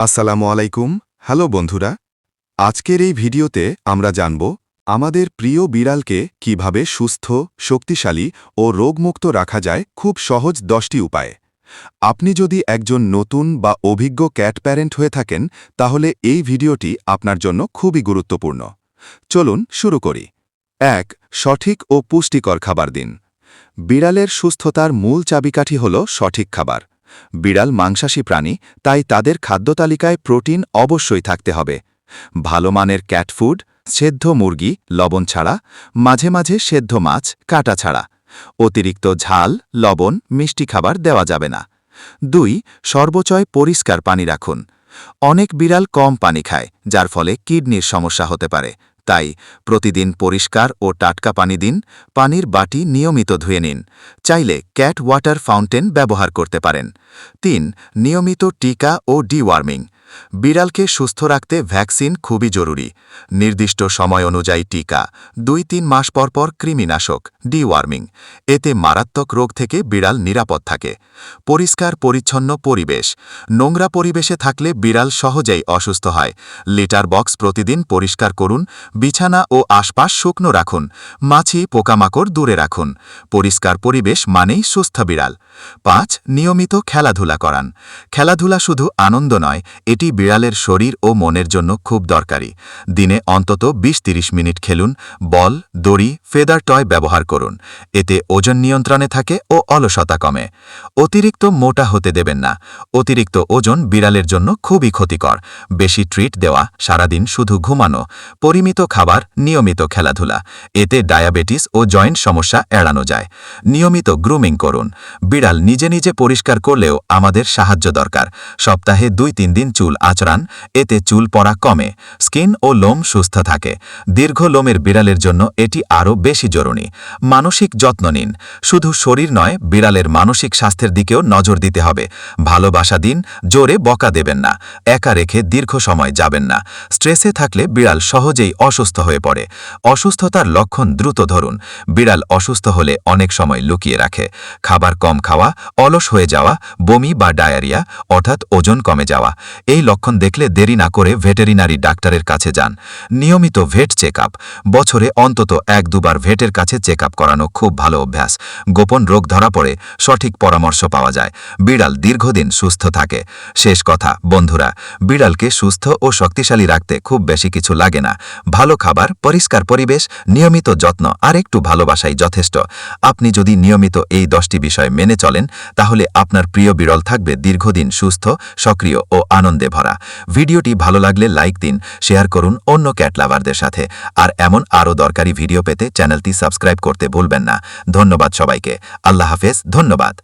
আসসালামু আলাইকুম। হ্যালো বন্ধুরা, আজকের এই ভিডিওতে আমরা জানব আমাদের প্রিয় বিড়ালকে কীভাবে সুস্থ, শক্তিশালী ও রোগমুক্ত রাখা যায় খুব সহজ দশটি উপায়ে। আপনি যদি একজন নতুন বা অভিজ্ঞ ক্যাট প্যারেন্ট হয়ে থাকেন, তাহলে এই ভিডিওটি আপনার জন্য খুবই গুরুত্বপূর্ণ। চলুন শুরু করি। এক, সঠিক ও পুষ্টিকর খাবার দিন। বিড়ালের সুস্থতার মূল চাবিকাঠি হল সঠিক খাবার। বিড়াল মাংসাশী প্রাণী, তাই তাদের খাদ্য তালিকায় প্রোটিন অবশ্যই থাকতে হবে। ভালো মানের ক্যাট ফুড, সেদ্ধ মুরগি, লবণ ছাড়া, মাঝে মাঝে সেদ্ধ মাছ, কাটা ছাড়া। অতিরিক্ত ঝাল, লবণ, মিষ্টি খাবার দেওয়া যাবে না। দুই, সর্বচয় পরিষ্কার পানি রাখুন। অনেক বিড়াল কম পানি খায়, যার ফলে কিডনির সমস্যা হতে পারে। তাই প্রতিদিন পরিষ্কার ও টাটকা পানি দিন, পানির বাটি নিয়মিত ধুয়ে নিন। চাইলে ক্যাট ওয়াটার ফাউন্টেন ব্যবহার করতে পারেন। তিন, নিয়মিত টিকা ও ডিওয়ার্মিং। বিড়ালকে সুস্থ রাখতে ভ্যাকসিন খুবই জরুরি। নির্দিষ্ট সময় অনুযায়ী টিকা দুই তিন মাস পর পর কৃমিনাশক, ডিওয়ার্মিং। এতে মারাত্মক রোগ থেকে বিড়াল নিরাপদ থাকে। পরিষ্কার, পরিচ্ছন্ন পরিবেশ। নোংরা পরিবেশে থাকলে বিড়াল সহজেই অসুস্থ হয়। লিটার বক্স প্রতিদিন পরিষ্কার করুন, বিছানা ও আশপাশ শুকনো রাখুন, মাছি, পোকামাকড় দূরে রাখুন। পরিষ্কার পরিবেশ মানেই সুস্থ বিড়াল। পাঁচ, নিয়মিত খেলাধুলা করান। খেলাধুলা শুধু আনন্দ নয় এটি বিড়ালের শরীর ও মনের জন্য খুব দরকারি। দিনে অন্তত ২০-৩০ মিনিট খেলুন, বল, দড়ি, ফেদার টয় ব্যবহার করুন। এতে ওজন নিয়ন্ত্রণে থাকে ও অলসতা কমে। অতিরিক্ত মোটা হতে দেবেন না। অতিরিক্ত ওজন বিড়ালের জন্য খুবই ক্ষতিকর। বেশি ট্রিট দেওয়া, সারাদিন শুধু ঘুমানো, পরিমিত খাবার, নিয়মিত খেলাধুলা। এতে ডায়াবেটিস ও জয়েন্ট সমস্যা এড়ানো যায়। নিয়মিত গ্রুমিং করুন। বিড়াল নিজে নিজে পরিষ্কার করলেও আমাদের সাহায্য দরকার। সপ্তাহে দুই তিন দিন চুল আচরান, এতে চুল পড়া কমে, স্কিন ও লোম সুস্থ থাকে। দীর্ঘ লোমের বিড়ালের জন্য এটি আরও বেশি জরুরি। মানসিক যত্ন নিন। শুধু শরীর নয়, বিড়ালের মানসিক স্বাস্থ্যের দিকেও নজর দিতে হবে। ভালোবাসা দিন, জোরে বকা দেবেন না, একা রেখে দীর্ঘ সময় যাবেন না। স্ট্রেসে থাকলে বিড়াল সহজেই অসুস্থ হয়ে পড়ে। অসুস্থতার লক্ষণ দ্রুত ধরুন। বিড়াল অসুস্থ হলে অনেক সময় লুকিয়ে রাখে। খাবার কম খাওয়া, অলস হয়ে যাওয়া, বমি বা ডায়ারিয়া, অর্থাৎ ওজন কমে যাওয়া। এই লক্ষণ দেখলে দেরি না করে ভেটেরিনারি ডাক্তারের কাছে যান। নিয়মিত ভেট চেক বছরে অন্তত এক দুবার ভেটের কাছে চেক করানো খুব ভালো অভ্যাস। গোপন রোগ ধরা পড়ে সঠিক পরামর্শ পাওয়া যায়। বিড়াল দীর্ঘদিন সুস্থ থাকে। শেষ কথা, বন্ধুরা, বিড়ালকে সুস্থ ও শক্তিশালী রাখতে খুব বেশি কিছু লাগে না। ভালো খাবার, পরিষ্কার পরিবেশ, নিয়মিত যত্ন আর একটু ভালোবাসাই যথেষ্ট। আপনি যদি নিয়মিত এই দশটি বিষয় মেনে চলেন, তাহলে আপনার প্রিয় বিড়াল থাকবে দীর্ঘদিন সুস্থ, সক্রিয় ও আনন্দে ভরা। ভিডিওটি ভালো লাগলে লাইক দিন, শেয়ার করুন অন্য ক্যাট লাভারদের সাথে। আর এমন আরও দরকারি ভিডিও পেতে চ্যানেলটি সাবস্ক্রাইব করতে ভুলবেন না। ধন্যবাদ সবাইকে। আল্লাহ হাফেজ, ধন্যবাদ।